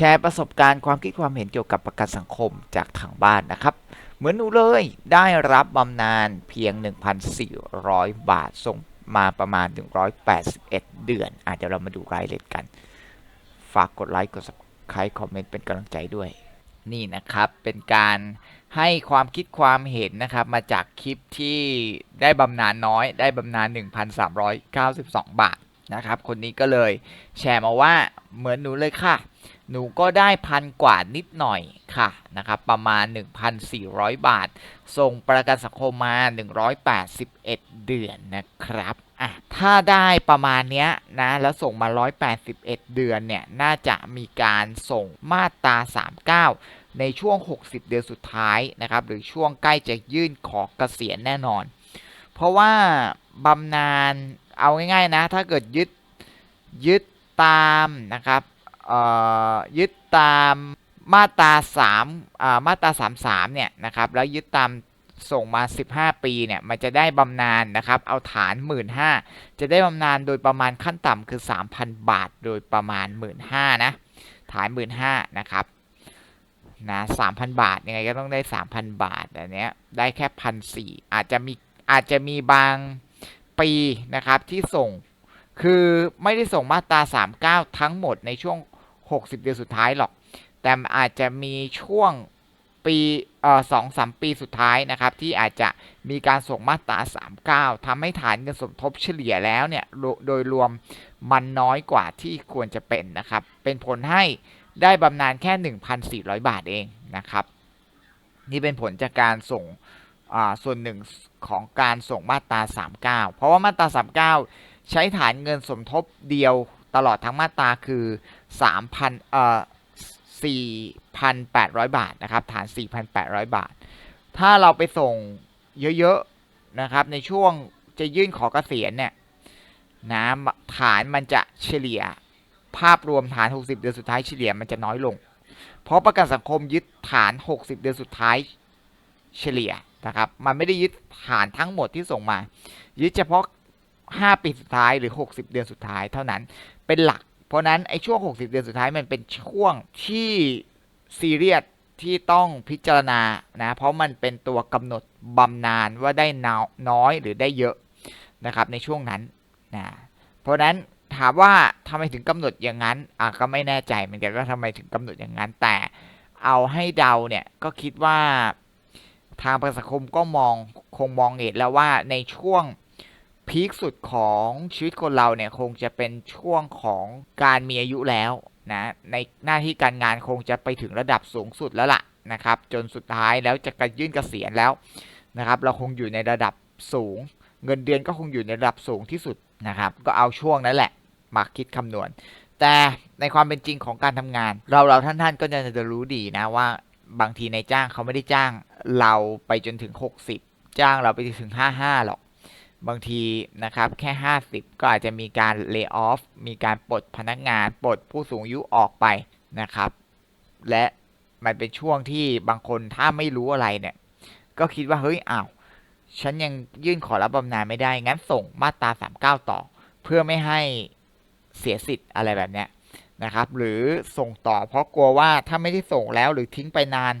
ชร์ประสบการณ์ความคิดความเห็นเกี่ยวกับประกันสังคมจากทางบ้านนะครับ เหมือนหนูเลยได้รับบำนาญเพียง 1,400 บาทส่งมาประมาณ 181 เดือนอาจจะเดี๋ยวเรามาดูรายละเอียดกัน ฝากกดไลค์กด subscribe คอมเมนต์เป็นกำลังใจด้วย นี่นะครับเป็นการให้ความคิดความเห็นนะครับ มาจากคลิปที่ได้บำนาญน้อยได้บำนาญ 1,392 บาทนะครับ คนนี้ก็เลยแชร์มาว่าเหมือนหนูเลยค่ะ หนูก็ได้พันกว่านิดหน่อยค่ะนะครับประมาณ 1,400 บาท ส่งประกันสังคมมา 181 เดือนนะครับอะถ้าได้ประมาณเนี้ยนะแล้วส่งมา 181 เดือนเนี่ยน่าจะมีการส่งมาตรา 39 ในช่วง 60 เดือนสุดท้ายนะครับหรือช่วงใกล้จะยื่นขอเกษียณแน่นอน เพราะว่าบำนาญเอาง่ายๆนะถ้าเกิดยึดยึดตามนะครับ ยึดตามมาตรา3อ่ามาตรา33เนี่ยนะครับแล้วยึดตามส่งมา 15 ปีเนี่ยมันจะได้บำนาญนะครับ เอาฐาน 15,000จะได้บำนาญโดยประมาณขั้นต่ำคือ 3,000 บาทโดยประมาณ 15,000นะฐาน 15,000นะครับนะ3,000บาทยังไงก็ต้องได้ 3,000 บาทอันเนี้ยได้แค่1,400อาจจะมีอาจจะมีบางปีนะครับที่ส่งคือไม่ได้ส่งมาตรา 39 ทั้งหมดในช่วง 60 เดือนสุดท้ายหรอก แต่อาจจะมีช่วงปีเอ่อสองสามปีสุดท้ายนะครับ ที่อาจจะมีการส่งมาตรา 39ทำให้ฐานเงินสมทบเฉลี่ยแล้วเนี่ยโดยรวมมันน้อยกว่าที่ควรจะเป็นนะครับ เป็นผลให้ได้บำนาญแค่ 1,400 บาทเองนะครับ นี่เป็นผลจากการส่งส่วนหนึ่งของการส่งมาตรา 39 เพราะว่ามาตรา 39 ใช้ฐานเงินสมทบเดียวตลอดทั้งมาตราคือ 3,000เอ่อ4,800 บาทนะครับ ฐาน 4,800 บาท ถ้าเราไปส่งเยอะๆนะครับ ในช่วงจะยื่นขอเกษียณเนี่ยนะฐานมันจะเฉลี่ยภาพรวมฐาน 60 เดือนสุดท้ายเฉลี่ยมันจะน้อยลง เพราะประกันสังคมยึดฐาน 60 เดือนสุดท้ายเฉลี่ยนะครับ มันไม่ได้ยึดฐานทั้งหมดที่ส่งมา ยึดเฉพาะ 5 ปีสุดท้ายหรือ 60 เดือนสุดท้ายเท่านั้น เป็นหลัก เพราะนั้นไอ้ช่วง 60 เดือนสุดท้ายมันเป็นช่วงที่ซีเรียสที่ต้องพิจารณานะเพราะมันเป็นตัวกำหนดบำนาญว่าได้น้อยหรือได้เยอะนะครับในช่วงนั้นนะเพราะนั้นถามว่าทำไมถึงกำหนดอย่างนั้นอะก็ไม่แน่ใจเหมือนกันว่าทำไมถึงกำหนดอย่างนั้น แต่เอาให้เดาเนี่ยก็คิดว่าทางประกันสังคมก็มองคงมองเห็นแล้วว่าในช่วง พีคสุดของชีวิตคนเราเนี่ยคงจะเป็นช่วงของการมีอายุแล้วนะในหน้าที่การงานคงจะไปถึงระดับสูงสุดแล้วล่ะนะครับ จนสุดท้ายแล้วจะกระยื่นกเกษียณแล้วนะครับ เราคงอยู่ในระดับสูง เงินเดือนก็คงอยู่ในระดับสูงที่สุดนะครับ ก็เอาช่วงนั้นแหละมาคิดคำนวณ แต่ในความเป็นจริงของการทำงาน เราเราท่านๆก็จะจะรู้ดีนะว่าบางทีในจ้างเขาไม่ได้จ้าง เราไปจนถึง 60 จ้างเราไปถึง 55หรอก บางทีนะครับแค่ 50 ก็อาจจะมีการเลิกออฟมีการปลดพนักงานปลดผู้สูงอายุออกไปนะครับ และมันเป็นช่วงที่บางคนถ้าไม่รู้อะไรเนี่ย ก็คิดว่าเฮ้ยอ้าวฉันยังยื่นขอรับบำนาญไม่ได้ งั้นส่งมาตรา 39 ต่อ เพื่อไม่ให้เสียสิทธิ์อะไรแบบเนี้ยนะครับ หรือส่งต่อเพราะกลัวว่าถ้าไม่ได้ส่งแล้วหรือทิ้งไปนาน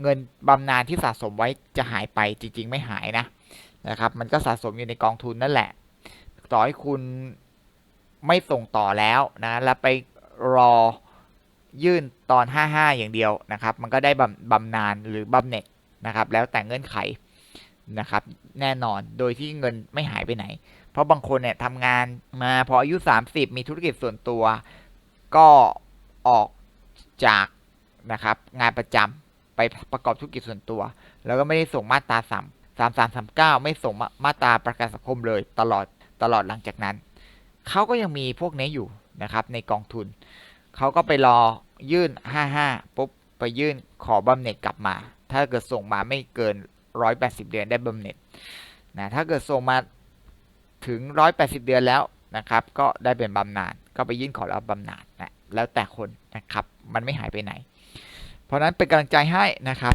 เงินบำนาญที่สะสมไว้จะหายไปจริง ๆ ไม่หายนะ นะครับ มันก็สะสมอยู่ในกองทุนนั่นแหละ ต่อให้คุณไม่ส่งต่อแล้วนะ แล้วไปรอยื่นตอน 55 อย่างเดียวนะครับ มันก็ได้บำบำนาญหรือบำเหน็จนะครับ แล้วแต่เงื่อนไขนะครับ แน่นอน โดยที่เงินไม่หายไปไหน เพราะบางคนเนี่ยทำงานมาพออายุ 30 มีธุรกิจส่วนตัว ก็ออกจากนะครับงานประจำไปประกอบธุรกิจส่วนตัว แล้วก็ไม่ได้ส่งมาตราสาม สามสามสามเก้าไม่ส่งมามาตราประกันสังคมเลยตลอดตลอดหลังจากนั้นเขาก็ยังมีพวกนี้อยู่นะครับในกองทุน เขาก็ไปรอยื่น 55 ปุ๊บ ไปยื่นขอบำเหน็จกลับมา ถ้าเกิดส่งมาไม่เกิน 180 เดือนได้บำเหน็จนะถ้าเกิดส่งมาถึง 180 เดือนแล้วนะครับ ก็ได้เป็นบำนาญก็ไปยื่นขอรับบำนาญนะแล้วแต่คนนะครับ มันไม่หายไปไหน เพราะนั้นเป็นกำลังใจให้นะครับ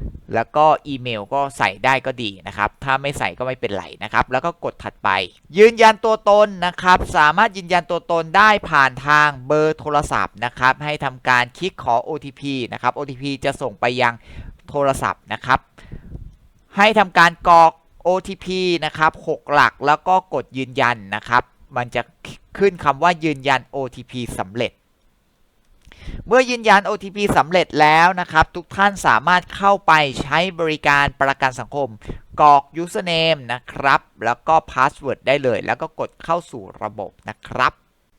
แล้วก็อีเมลก็ใส่ได้ก็ดีนะครับ ถ้าไม่ใส่ก็ไม่เป็นไรนะครับ แล้วก็กดถัดไป ยืนยันตัวตนนะครับ สามารถยืนยันตัวตนได้ผ่านทางเบอร์โทรศัพท์นะครับ ให้ทำการคลิกขอ OTP นะครับ OTP จะส่งไปยังโทรศัพท์นะครับ ให้ทำการกรอก OTP นะครับ 6 หลักแล้วก็กดยืนยันนะครับ มันจะขึ้นคำว่ายืนยัน OTP สำเร็จ เมื่อยืนยัน OTP สำเร็จแล้วนะครับ ทุกท่านสามารถเข้าไปใช้บริการประกันสังคมกรอก username นะครับ แล้วก็ password ได้เลย แล้วก็กดเข้าสู่ระบบนะครับ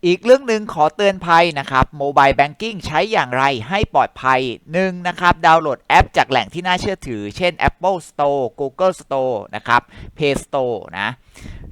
อีกเรื่องหนึ่งขอเตือนภัยนะครับ Mobile Banking ใช้อย่างไรให้ปลอดภัย 1. นะครับ ดาวน์โหลดแอปจากแหล่งที่น่าเชื่อถือ เช่น Apple Store Google Store นะครับ Play Store นะ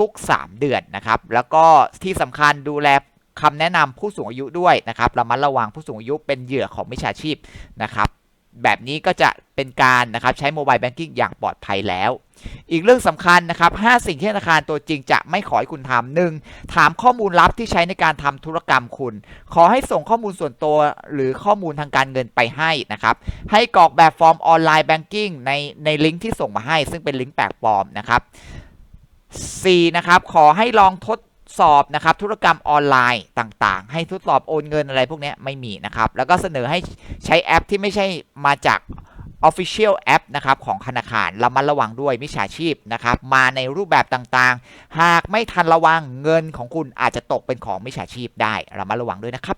ทุกๆ 3 เดือนนะครับ แล้วก็ที่สำคัญดูแลคำแนะนำผู้สูงอายุด้วยนะครับระมัดระวังผู้สูงอายุเป็นเหยื่อของมิจฉาชีพนะครับแบบนี้ก็จะเป็นการนะครับใช้โมบายแบงกิ้งอย่างปลอดภัยแล้ว อีกเรื่องสำคัญนะครับ 5 สิ่งที่ธนาคารตัวจริงจะไม่ขอให้คุณทำหนึ่งถามข้อมูลลับที่ใช้ในการทำธุรกรรมคุณ ขอให้ส่งข้อมูลส่วนตัวหรือข้อมูลทางการเงินไปให้นะครับ ให้กรอกแบบฟอร์มออนไลน์แบงกิ้งในในลิงก์ที่ส่งมาให้ ซึ่งเป็นลิงก์แปลกปลอมนะครับ 4. นะครับขอให้ลองทดสอบนะครับธุรกรรมออนไลน์ต่างๆ ให้ทดสอบโอนเงินอะไรพวกนี้ไม่มีนะครับ แล้วก็เสนอให้ใช้แอปที่ไม่ใช่มาจาก Official App นะครับของธนาคารระมัดระวังด้วยมิจฉาชีพนะครับมาในรูปแบบต่างๆ หากไม่ทันระวังเงินของคุณอาจจะตกเป็นของมิจฉาชีพได้ระมัดระวังด้วยนะครับ